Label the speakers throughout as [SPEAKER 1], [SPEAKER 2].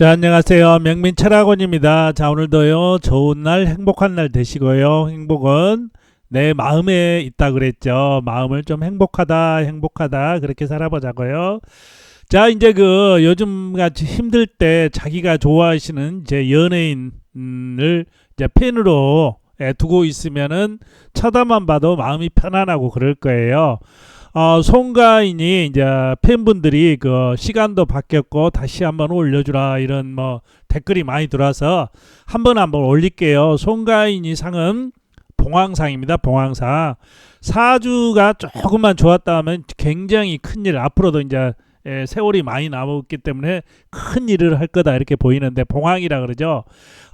[SPEAKER 1] 자, 안녕하세요. 명민 철학원입니다. 자, 오늘도요, 좋은 날, 행복한 날 되시고요. 행복은 내 마음에 있다 그랬죠. 마음을 좀 행복하다, 행복하다, 그렇게 살아보자고요. 자, 이제 그 요즘 같이 힘들 때 자기가 좋아하시는 이제 연예인을 이제 팬으로 예, 두고 있으면은 쳐다만 봐도 마음이 편안하고 그럴 거예요. 어, 송가인이 이제 팬분들이 그 시간도 바뀌었고 다시 한번 올려주라 이런 뭐 댓글이 많이 들어와서 한번 한번 올릴게요. 송가인이 상은 봉황상입니다. 봉황상. 사주가 조금만 좋았다 하면 굉장히 큰일 앞으로도 이제 예, 세월이 많이 남았기 때문에 큰 일을 할 거다 이렇게 보이는데 봉황이라 그러죠.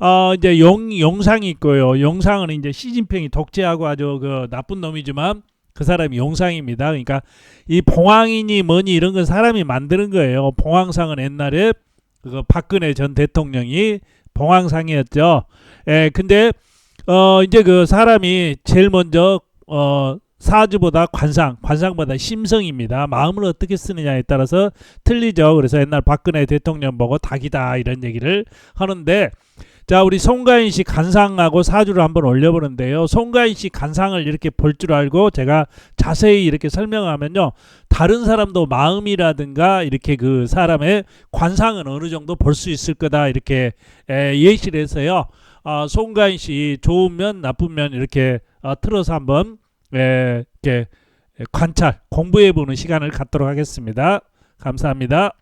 [SPEAKER 1] 어 이제 용 용상이 있고요. 용상은 이제 시진핑이 독재하고 아주 그 나쁜 놈이지만 그 사람이 용상입니다. 그러니까 이 봉황이니 뭐니 이런 건 사람이 만드는 거예요. 봉황상은 옛날에 그 박근혜 전 대통령이 봉황상이었죠. 예, 근데 어 이제 그 사람이 제일 먼저 어 사주보다 관상, 관상보다 심성입니다. 마음을 어떻게 쓰느냐에 따라서 틀리죠. 그래서 옛날 박근혜 대통령 보고 닭이다 이런 얘기를 하는데 자 우리 송가인 씨 간상하고 사주를 한번 올려보는데요. 송가인 씨 간상을 이렇게 볼 줄 알고 제가 자세히 이렇게 설명하면요. 다른 사람도 마음이라든가 이렇게 그 사람의 관상은 어느 정도 볼 수 있을 거다 이렇게 에, 예시를 해서요. 어, 송가인 씨 좋으면 나쁘면 이렇게 어, 틀어서 한번 에, 이렇게 관찰 공부해 보는 시간을 갖도록 하겠습니다. 감사합니다.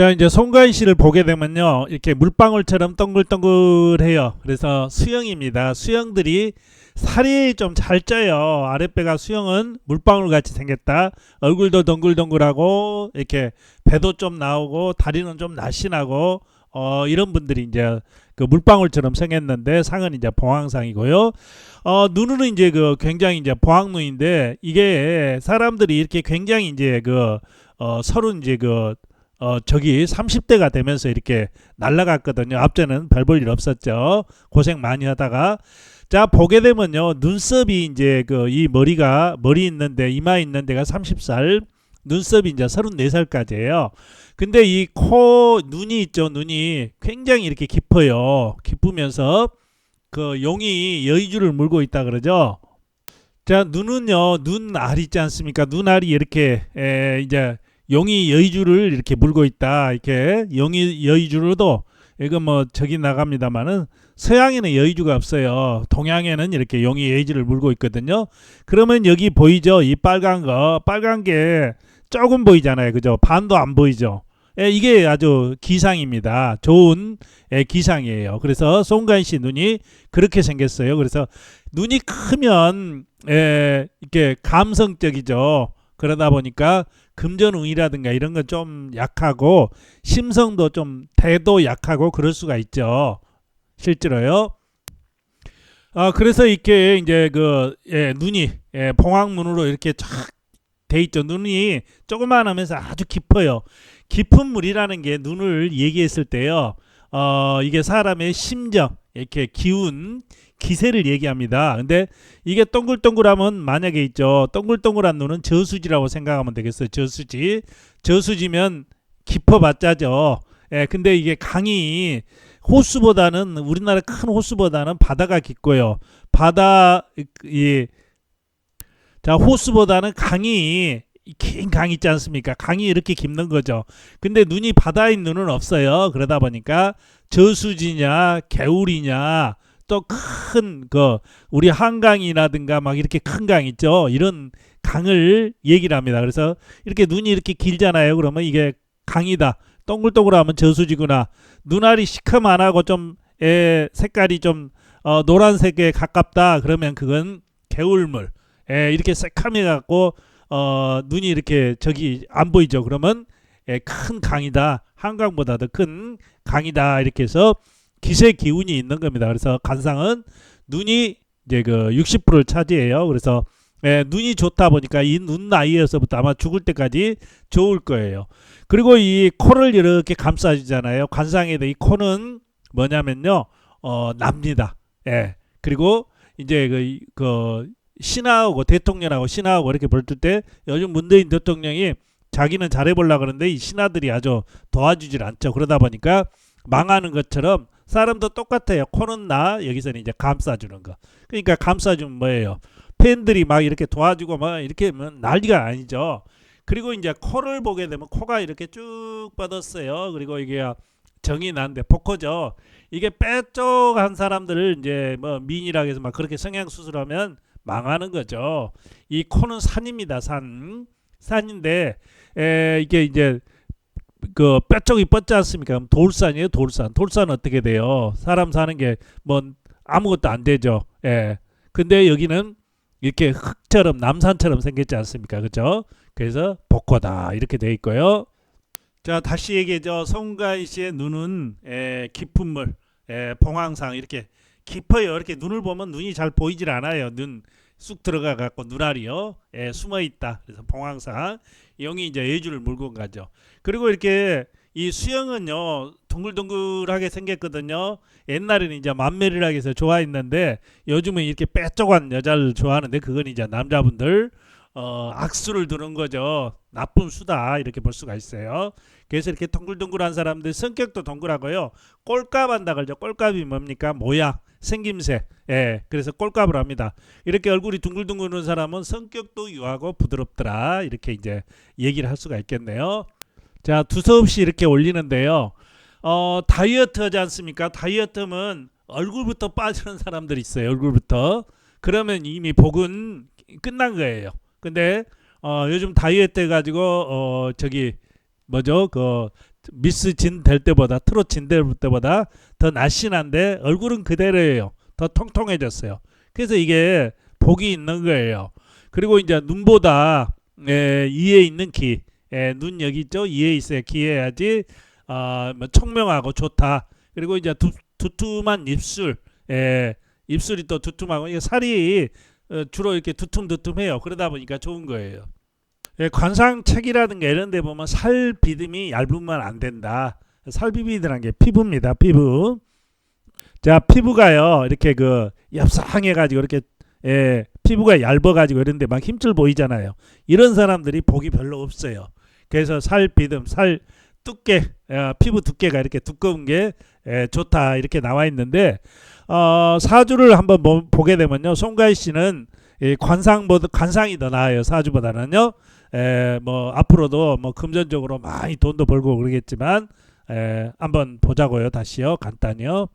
[SPEAKER 1] 자 이제 송가인 씨를 보게 되면요 이렇게 물방울처럼 동글동글해요. 그래서 수영입니다. 수영들이 살이 좀 잘 쪄요. 아랫배가 수영은 물방울 같이 생겼다. 얼굴도 동글동글하고 이렇게 배도 좀 나오고 다리는 좀 날씬하고 어 이런 분들이 이제 그 물방울처럼 생겼는데 상은 이제 봉황상이고요. 어 눈은 이제 그 굉장히 이제 봉황눈인데 이게 사람들이 이렇게 굉장히 이제 그 어 서른 이제 그 어 저기 30대가 되면서 이렇게 날라갔거든요. 앞전에는 별볼 일 없었죠. 고생 많이 하다가 자 보게 되면요 눈썹이 이제 그 이 머리가 머리 있는데 이마 있는 데가 30살 눈썹이 이제 34살까지예요. 근데 이 코 눈이 있죠 눈이 굉장히 이렇게 깊어요. 깊으면서 그 용이 여의주를 물고 있다 그러죠. 자 눈은요 눈알 있지 않습니까? 눈알이 이렇게 에, 이제 용이 여의주를 이렇게 물고 있다. 이렇게 용이 여의주로도 이거 뭐 저기 나갑니다만은 서양에는 여의주가 없어요. 동양에는 이렇게 용이 여의주를 물고 있거든요. 그러면 여기 보이죠? 이 빨간 거, 빨간 게 조금 보이잖아요. 그죠? 반도 안 보이죠. 예, 이게 아주 기상입니다. 좋은 예, 기상이에요. 그래서 송가인 씨 눈이 그렇게 생겼어요. 그래서 눈이 크면 예, 이렇게 감성적이죠. 그러다 보니까 금전운이라든가 이런 건 좀 약하고 심성도 좀 대도 약하고 그럴 수가 있죠. 실제로요. 아 그래서 이렇게 이제 그 예, 눈이 예, 봉황문으로 이렇게 쫙 돼 있죠. 눈이 조그만하면서 아주 깊어요. 깊은 물이라는 게 눈을 얘기했을 때요. 어 이게 사람의 심정 이렇게 기운 기세를 얘기합니다. 근데 이게 동글동글하면 만약에 있죠. 동글동글한 눈은 저수지라고 생각하면 되겠어요. 저수지. 저수지면 깊어봤자죠. 예, 근데 이게 강이 호수보다는 우리나라 큰 호수보다는 바다가 깊고요. 바다 이 자, 호수보다는 강이 긴강 있지 않습니까? 강이 이렇게 깊는 거죠. 근데 눈이 바다에 눈은 없어요. 그러다 보니까 저수지냐, 개울이냐, 또 큰 그 우리 한강이라든가 막 이렇게 큰 강 있죠. 이런 강을 얘기를 합니다. 그래서 이렇게 눈이 이렇게 길잖아요. 그러면 이게 강이다. 동글동글하면 저수지구나. 눈알이 시커만하고 좀 에, 색깔이 좀 어, 노란색에 가깝다. 그러면 그건 개울물. 에, 이렇게 새카매 갖고 어, 눈이 이렇게 저기 안 보이죠. 그러면 에, 큰 강이다. 한강보다도 큰 강이다. 이렇게 해서 기세 기운이 있는 겁니다. 그래서 간상은 눈이 이제 그 60%를 차지해요. 그래서 예, 눈이 좋다 보니까 이 눈 나이에서부터 아마 죽을 때까지 좋을 거예요. 그리고 이 코를 이렇게 감싸주잖아요. 관상에도 이 코는 뭐냐면요, 어, 납니다. 예. 그리고 이제 그, 그, 신하하고 대통령하고 신하하고 이렇게 볼때 요즘 문재인 대통령이 자기는 잘해보려 그러는데 이 신하들이 아주 도와주질 않죠. 그러다 보니까 망하는 것처럼 사람도 똑같아요. 코는 나 여기서는 이제 감싸주는 거. 그러니까 감싸주면 뭐예요? 팬들이 막 이렇게 도와주고 막 이렇게 하면 난리가 아니죠. 그리고 이제 코를 보게 되면 코가 이렇게 쭉 뻗었어요. 그리고 이게 정이 나는데 복코죠. 이게 빼쪽한 사람들을 이제 뭐 미인이라고 해서 막 그렇게 성형 수술하면 망하는 거죠. 이 코는 산입니다. 산 산인데 에, 이게 이제 그 뼈쪽이 뻗지 않습니까? 돌산이에요. 돌산. 돌산 어떻게 돼요? 사람 사는 게 뭐 아무것도 안 되죠. 예. 근데 여기는 이렇게 흙처럼 남산처럼 생겼지 않습니까? 그죠? 그래서 복코다 이렇게 돼 있고요. 자 다시 얘기해죠. 송가희 씨의 눈은 에, 깊은 물, 에, 봉황상 이렇게 깊어요. 이렇게 눈을 보면 눈이 잘 보이질 않아요. 눈 쑥 들어가 갖고 눈알이요. 예, 숨어 있다. 그래서 봉황상 영이 이제 예주를 물고 가죠. 그리고 이렇게 이 수영은요 둥글둥글하게 생겼거든요. 옛날에는 이제 만메리라고 해서 좋아했는데 요즘은 이렇게 빼쪽한 여자를 좋아하는데 그건 이제 남자분들 어, 악수를 두는 거죠. 나쁜 수다 이렇게 볼 수가 있어요. 그래서 이렇게 둥글둥글한 사람들 성격도 동글하고요. 꼴값한다 그러죠. 꼴값이 뭡니까? 모양, 생김새. 예, 그래서 꼴값을 합니다. 이렇게 얼굴이 둥글둥글한 사람은 성격도 유하고 부드럽더라. 이렇게 이제 얘기를 할 수가 있겠네요. 자, 두서없이 이렇게 올리는데요. 어, 다이어트 하지 않습니까? 다이어트면 얼굴부터 빠지는 사람들이 있어요. 얼굴부터. 그러면 이미 복은 끝난 거예요. 근데 어, 요즘 다이어트 해가지고 어, 저기 뭐죠? 그 미스 진 될 때보다 트롯 진 될 때보다 더 날씬한데 얼굴은 그대로예요. 더 통통해졌어요. 그래서 이게 복이 있는 거예요. 그리고 이제 눈보다 에, 이에 있는 기, 에, 눈 여기 있죠? 이에 있어야 기해야지 어, 뭐 청명하고 좋다. 그리고 이제 두, 두툼한 입술, 에, 입술이 또 두툼하고 이게 살이 어, 주로 이렇게 두툼두툼해요. 그러다 보니까 좋은 거예요. 예, 관상책이라든가 이런 데 보면 살 비듬이 얇으면 안 된다. 살 비비드란 게 피부입니다. 피부. 자, 피부가요. 이렇게 그 엽상해 가지고 이렇게 예, 피부가 얇아 가지고 이런데 막 힘줄 보이잖아요. 이런 사람들이 복이 별로 없어요. 그래서 살 비듬, 살 두께, 어, 피부 두께가 이렇게 두꺼운 게 예, 좋다 이렇게 나와 있는데 어, 사주를 한번 보, 보게 되면요, 송가희 씨는 이 관상보다 관상이 더 나아요 사주보다는요. 에, 뭐 앞으로도 뭐 금전적으로 많이 돈도 벌고 그러겠지만 에, 한번 보자고요 다시요 간단히요.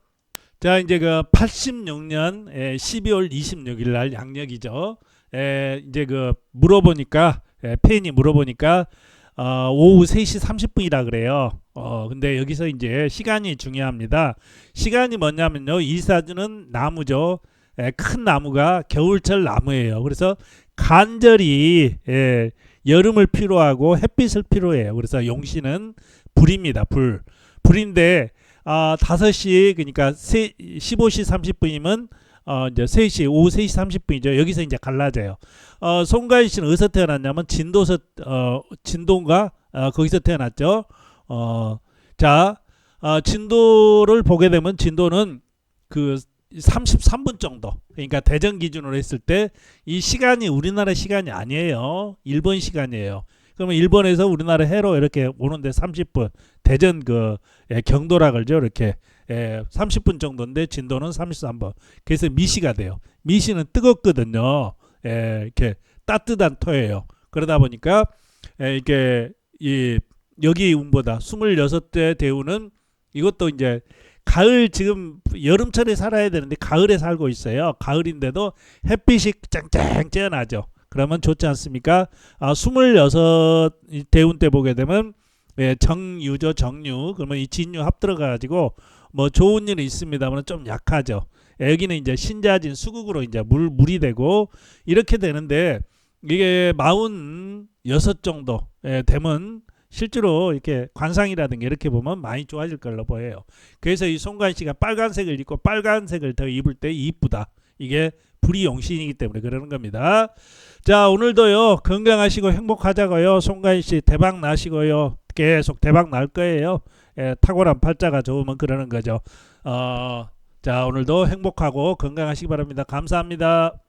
[SPEAKER 1] 자 이제 그 86년 에, 12월 26일 날 양력이죠. 에, 이제 그 물어보니까 에, 페인이 물어보니까 어, 오후 3시 30분이라 그래요. 어, 근데 여기서 이제 시간이 중요합니다. 시간이 뭐냐면요. 이 사주는 나무죠. 에, 큰 나무가 겨울철 나무예요. 그래서 간절히 예, 여름을 필요하고 햇빛을 필요해요. 그래서 용신은 불입니다. 불. 불인데 아, 5시 그러니까 15시 30분이면 어, 이제 3시 오후 3시 30분이죠. 여기서 이제 갈라져요. 어, 송가인 씨는 어디서 태어났냐면 진도서 어, 진도인가 어, 거기서 태어났죠. 어, 자, 어, 진도를 보게 되면 진도는 그 33분 정도. 그러니까 대전 기준으로 했을 때 이 시간이 우리나라 시간이 아니에요. 일본 시간이에요. 그러면 일본에서 우리나라 해로 이렇게 오는데 30분. 대전 그 예, 경도라 그러죠. 이렇게 예, 30분 정도인데 진도는 33분. 그래서 미시가 돼요. 미시는 뜨겁거든요. 예, 이렇게 따뜻한 토예요. 그러다 보니까 예, 이게 이 여기 운보다 26대 대우는 이것도 이제 가을 지금 여름철에 살아야 되는데 가을에 살고 있어요. 가을인데도 햇빛이 쨍쨍 쬐어나죠. 그러면 좋지 않습니까? 아, 26 대운 때 보게 되면 예, 정유죠, 정유. 그러면 이 진유 합 들어가 가지고 뭐 좋은 일은 있습니다만 좀 약하죠. 여기는 이제 신자진 수국으로 이제 물 물이 되고 이렇게 되는데 이게 마흔 여섯 정도 예, 되면 실제로 이렇게 관상이라든가 이렇게 보면 많이 좋아질 걸로 보여요. 그래서 이 송가인 씨가 빨간색을 입고 빨간색을 더 입을 때 이쁘다. 이게 불이 용신이기 때문에 그러는 겁니다. 자 오늘도요 건강하시고 행복하자고요. 송가인 씨 대박 나시고요. 계속 대박 날 거예요. 예, 탁월한 팔자가 좋으면 그러는 거죠. 어, 자 오늘도 행복하고 건강하시기 바랍니다. 감사합니다.